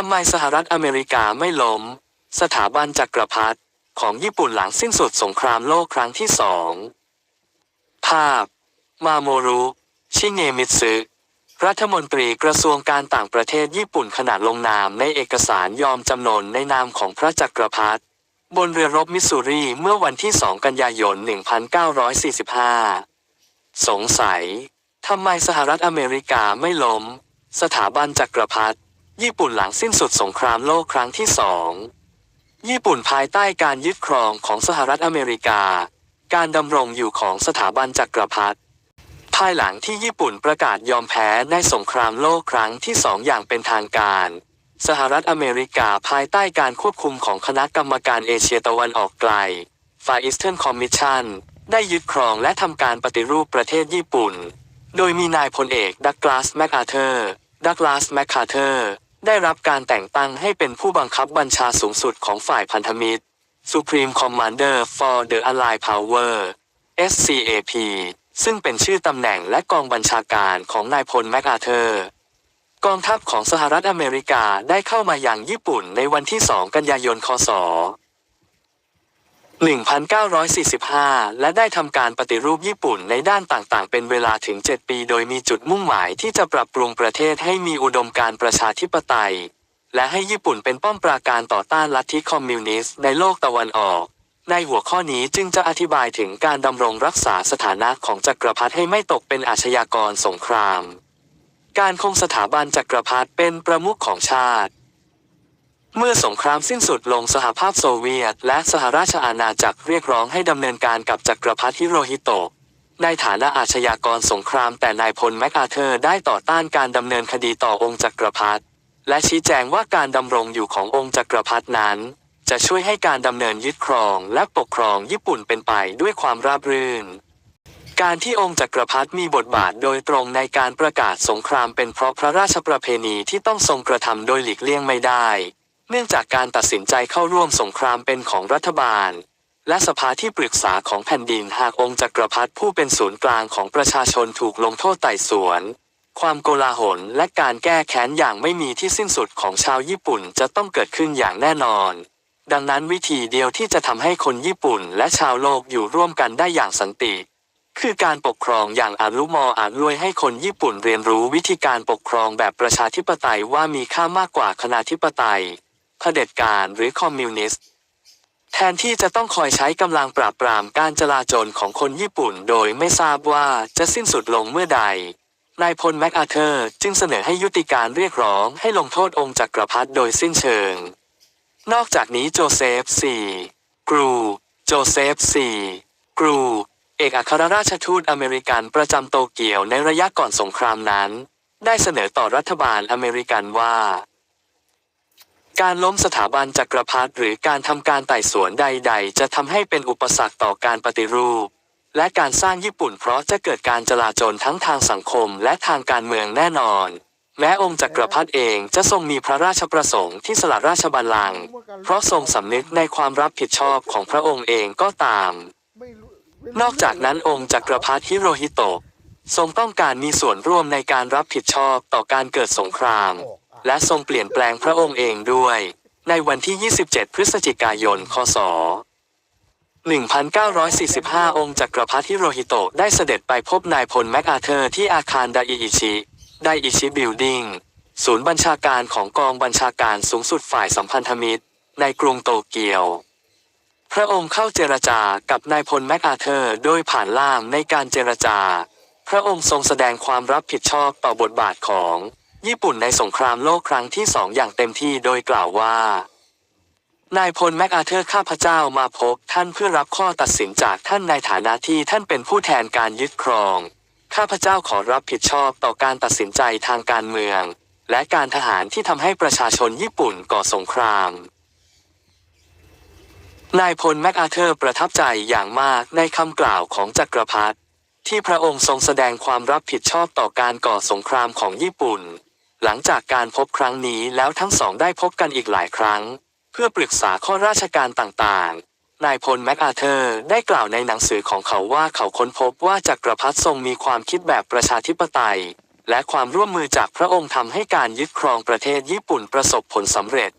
ทำไมสหรัฐอเมริกาไม่ล้ม สถาบันจักรพรรดิของญี่ปุ่นหลังสิ้นสุดสงครามโลกครั้งที่สอง ภาพ มาโมรุ ชิเงมิตสึรัฐมนตรีกระทรวงการต่างประเทศญี่ปุ่นขนาดลงนามในเอกสารยอมจำนนในนามของพระจักรพรรดิบนเรือรบมิสซูรีเมื่อวันที่ 2 กันยายน 1945 สงสัย ทำไมสหรัฐอเมริกาไม่ล้ม สถาบันจักรพรรดิ ญี่ปุ่นหลังสิ้นสุดสงครามโลกครั้งที่สองญี่ปุ่นภายใต้การยึดครองของสหรัฐอเมริกา การดำรงอยู่ของสถาบันจักรพรรดิภายหลังที่ญี่ปุ่นประกาศยอมแพ้ในสงครามโลกครั้งที่สองอย่างเป็นทางการ สหรัฐอเมริกาภายใต้การควบคุมของคณะกรรมการเอเชียตะวันออกไกล Far Eastern Commission ได้ยึดครองและทำการปฏิรูปประเทศญี่ปุ่น โดยมีนายพลเอกดักลาสแมคอาเธอร์ ดักลาสแมคอาเธอร์ ได้รับการแต่งตั้งให้เป็นผู้บังคับบัญชาสูงสุดของฝ่ายพันธมิตร Supreme Commander for the Allied Power SCAP ซึ่งเป็นชื่อตำแหน่งและกองบัญชาการของนายพลแมคอาเธอร์ กองทัพของสหรัฐอเมริกาได้เข้ามาอย่างญี่ปุ่นในวันที่ 2 กันยายน คศ 1945 และได้ทำการปฏิรูปญี่ปุ่นในด้านต่างๆ เป็นเวลาถึง 7 ปี โดยมีจุดมุ่งหมายที่จะปรับปรุงประเทศให้มีอุดมการประชาธิปไตย และให้ญี่ปุ่นเป็นป้อมปราการต่อต้านลัทธิคอมมิวนิสต์ในโลกตะวันออก ในหัวข้อนี้จึงจะอธิบายถึงการดำรงรักษาสถานะของจักรพรรดิให้ไม่ตกเป็นอาชญากรสงคราม การคงสถาบันจักรพรรดิเป็นประมุขของชาติ เมื่อสงครามสิ้นสุดลงสหภาพโซเวียต และสหราชอาณาจักรเรียกร้องให้ดำเนินการกับจักรพรรดิฮิโรฮิโตะในฐานะอาชญากรสงครามแต่นายพลแมคอาเธอร์ได้ต่อต้านการดำเนินคดีต่อองค์จักรพรรดิและชี้แจงว่าการดำรงอยู่ขององค์จักรพรรดินั้น จะช่วยให้การดำเนินยึดครองและปกครองญี่ปุ่นเป็นไปด้วยความราบรื่น การที่องค์จักรพรรดิมีบทบาทโดยตรงในการประกาศสงครามเป็นเพราะพระราชประเพณีที่ต้องทรงกระทำโดยหลีกเลี่ยงไม่ได้ เนื่องจากการตัดสินใจเข้าร่วมสงครามเป็นของรัฐบาล และสภาที่ปรึกษาของแผ่นดินหากองค์จักรพรรดิผู้เป็นศูนย์กลางของประชาชนถูกลงโทษไต่สวน ความโกลาหลและการแก้แค้นอย่างไม่มีที่สิ้นสุดของชาวญี่ปุ่นจะต้องเกิดขึ้นอย่างแน่นอน ดังนั้นวิธีเดียวที่จะทำให้คนญี่ปุ่นและชาวโลกอยู่ร่วมกันได้อย่างสันติคือการปกครองอย่างอารุมออาจรวยให้คนญี่ปุ่นเรียนรู้วิธีการปกครองแบบประชาธิปไตยว่ามีค่ามากกว่าคณาธิปไตย เผด็จการหรือคอมมิวนิสต์ แทนที่จะต้องคอยใช้กำลังปราบปรามการจลาจลของคนญี่ปุ่นโดยไม่ทราบว่าจะสิ้นสุดลงเมื่อใด นายพลแมคอาเธอร์จึงเสนอให้ยุติการเรียกร้องให้ลงโทษองค์จักรพรรดิโดยสิ้นเชิง นอกจากนี้โจเซฟซีกรู โจเซฟซีกรู เอกอัครราชทูตอเมริกันประจำโตเกียวในระยะก่อนสงครามนั้น ได้เสนอต่อรัฐบาลอเมริกันว่า การล้มสถาบันจักรพรรดิหรือการทำการไต่สวนใด ๆ จะทำให้เป็นอุปสรรคต่อการปฏิรูป และการสร้างญี่ปุ่นเพราะจะเกิดการจลาจลทั้งทางสังคมและทางการเมืองแน่นอน แม้องค์จักรพรรดิเองจะทรงมีพระราชประสงค์ที่สละราชบัลลังก์เพราะทรงสำนึกในความรับผิดชอบของพระองค์เองก็ตาม นอกจากนั้นองค์จักรพรรดิฮิโรฮิโตะทรงต้องการมีส่วนร่วมในการรับผิดชอบต่อการเกิดสงคราม และทรงเปลี่ยนแปลงพระองค์เองด้วย ในวันที่ 27 พฤศจิกายน คศ 1945 องค์จักรพรรดิฮิโรฮิโตะได้เสด็จไปพบนายพลแมคอาเธอร์ที่อาคารไดอิชิ ไดอิชิบิลดิ้ง ศูนย์บัญชาการของกองบัญชาการสูงสุดฝ่ายสัมพันธมิตร ในกรุงโตเกียว พระองค์เข้าเจรจากับนายพลแมคอาเธอร์โดยผ่านล่ามในการเจรจา พระองค์ทรงแสดงความรับผิดชอบต่อบทบาทของ ญี่ปุ่นในสงครามโลกครั้งที่สองอย่างเต็มที่โดยกล่าวว่า นายพลแมคอาเธอร์ข้าพเจ้ามาพบท่านเพื่อรับข้อตัดสินจากท่านในฐานะที่ท่านเป็นผู้แทนการยึดครอง ข้าพเจ้าขอรับผิดชอบต่อการตัดสินใจทางการเมือง และการทหารที่ทำให้ประชาชนญี่ปุ่นก่อสงครามนายพลแมคอาเธอร์ประทับใจอย่างมากในคำกล่าวของจักรพรรดิที่พระองค์ทรงแสดงความรับผิดชอบต่อการก่อสงครามของญี่ปุ่น หลังจากการพบครั้งนี้แล้วทั้งสองได้พบกันอีกหลายครั้ง เพื่อปรึกษาข้อราชการต่างๆ นายพลแมคอาเธอร์ได้กล่าวในหนังสือของเขาว่าเขาค้นพบว่าจักรพรรดิทรงมีความคิดแบบประชาธิปไตย และความร่วมมือจากพระองค์ทำให้การยึดครองประเทศญี่ปุ่นประสบผลสำเร็จ